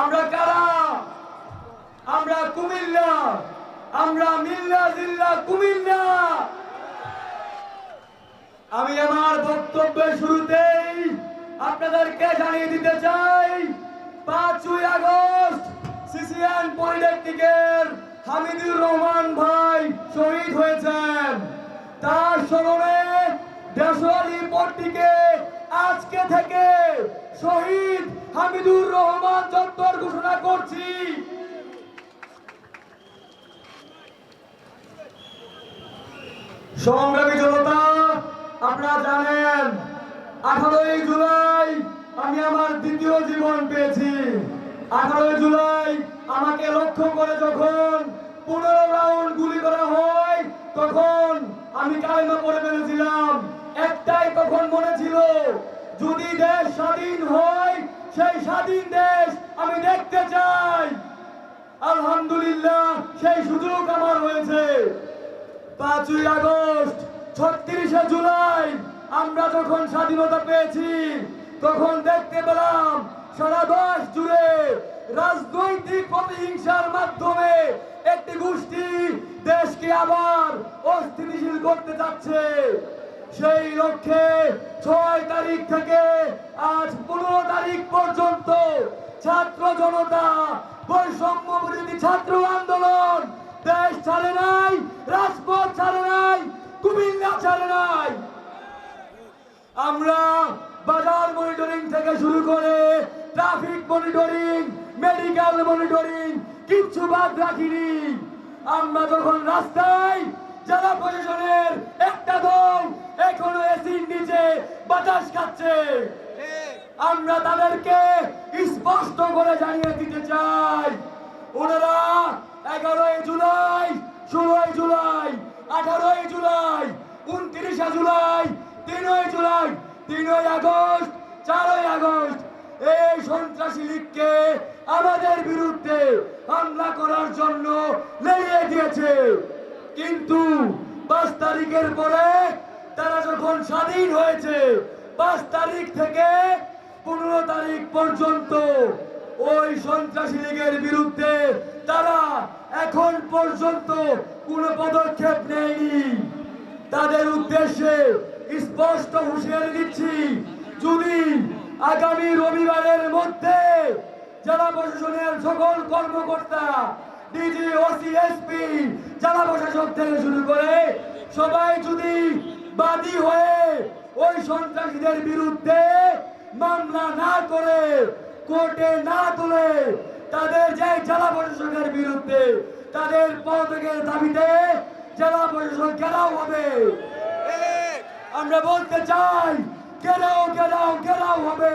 আমরা কারা? আমরা কুমিল্লা। আমরা মিল্লা জিল্লা কুমিল্লা। আমি আমার বক্তব্যের শুরুতেই আপনাদেরকে জানিয়ে দিতে চাই, পাঁচই আগস্ট সিসিএন পলিটেকনিকের হামিদুর রহমান ভাই শহীদ হয়েছেন। তার স্মরণে দেশওয়ালি পট্টিকে আজকে থেকে শহীদ হামিদুর রহমান চত্বর ঘোষণা করছি। সংগ্রামী জনতা, আপনারা জানেন, আঠারোই জুলাই আমি আমার দ্বিতীয় জীবন পেয়েছি। আঠারোই জুলাই আমাকে লক্ষ্য করে যখন পনেরো রাউন্ড গুলি করা হয়, তখন আমি কালেমা পড়ে ফেলেছিলাম। একটাই তখন মনে ছিল যদি দেশ স্বাধীন হয়, সেই স্বাধীন দেশ আমি দেখতে চাই। আলহামদুলিল্লাহ, সেই সুযোগ আমার হয়েছে। পাঁচই আগস্ট, ছত্রিশে জুলাই, আমরা যখন স্বাধীনতা পেয়েছি, তখন দেখতে পেলাম সারা দেশ জুড়ে রাজনৈতিক প্রতিহিংসার মাধ্যমে একটি গোষ্ঠী দেশকে আবার অস্থিতিশীল করতে যাচ্ছে। সেই লক্ষ্যে ছয় তারিখ থেকে আজ পনেরো তারিখ পর্যন্ত ছাত্র জনতা বৈষম্য বিরোধী ছাত্র আন্দোলন দেশ ছাড়ে নাই, রাজপথ ছাড়ে নাই, কুমিল্লা ছাড়ে নাই। আমরা বাজার মনিটরিং থেকে শুরু করে ট্রাফিক মনিটরিং, মেডিকেল মনিটরিং, কিচ্ছু বাদ রাখিনি। আমরা যখন রাস্তায় জেলা প্রশাসনের একটা দল এখনও এসির নিচে বাতাস খাচ্ছে। আমরা তাদেরকে স্পষ্ট করে জানিয়ে দিতে চাই, ওনারা এগারোই জুলাই, ষোলোই জুলাই, আঠারোই জুলাই, উনত্রিশে জুলাই, তিনই জুলাই, তিনই আগস্ট, চারই আগস্ট এই সন্ত্রাসী লীগকে আমাদের বিরুদ্ধে হামলা করার জন্য লেগে দিয়েছে। কিন্তু পাঁচ তারিখের পরে তারা যখন স্বাধীন হয়েছে, পাঁচ তারিখ থেকে পনেরো তারিখ পর্যন্ত ওই সন্ত্রাসী লীগের বিরুদ্ধে তারা এখন পর্যন্ত কোনো পদক্ষেপ নেয়নি। তাদের উদ্দেশ্যে স্পষ্ট হুঁশিয়ারি দিচ্ছি, যদি আগামী রবিবারের মধ্যে জেলা প্রশাসনের সকল কর্মকর্তা ডিজি ওসি এসপি জেলা প্রশাসক থেকে শুরু করে সবাই যদি বাদী হয়ে ওই সন্ত্রাসীদের বিরুদ্ধে মামলা না করে, কোর্টে না তুলে, তাদের যে জেলা প্রশাসকের বিরুদ্ধে, তাদের পদত্যাগের দাবিতে জেলা প্রশাসন ঘেরাও হবে। আমরা বলতে চাই, ঘেরাও ঘেরাও ঘেরাও হবে।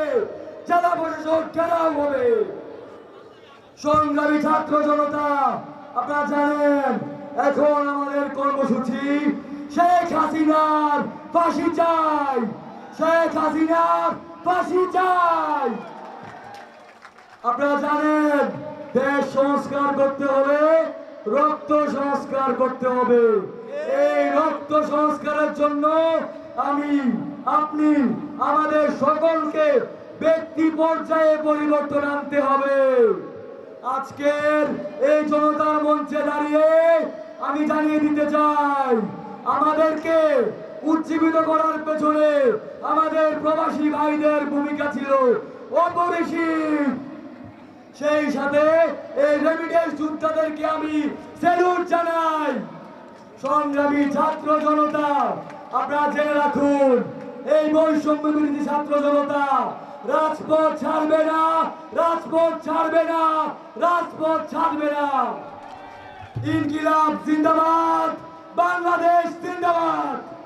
জেলা প্রশাসন ঘেরাও হবে। সংগ্রামী ছাত্র জনতা, আপনারা জানেন, এখন আমাদের কর্মসূচি শেখ হাসিনার ফাঁসি চাই, শেখ হাসিনার ফাঁসি চাই। আপনারা জানেন, দেশ সংস্কার করতে হবে, রক্ত সংস্কার করতে হবে। এই রক্ত সংস্কারের জন্য আমি, আপনি, আমাদের সকলকে ব্যক্তি পর্যায়ে পরিবর্তন আনতে হবে। আজকের এই জনতার মঞ্চে দাঁড়িয়ে আমি জানিয়ে দিতে চাই, আমাদেরকে উজ্জীবিত করার পেছনে আমাদের প্রবাসী ভাইদের ভূমিকা ছিল অপরিসীম। সেই সাথে এই রেমিডেন্স যোদ্ধাদেরকে আমি স্যালুট জানাই। সংগ্রামী ছাত্র জনতা, আপনারা জেনে রাখুন, এই বৈষম্য বিরোধী ছাত্র জনতা রাজপথ ছাড়বে না রাজপথ ছাড়বে না রাজপথ ছাড়বে না। ইনকিলাব জিন্দাবাদ বাংলাদেশ জিন্দাবাদ।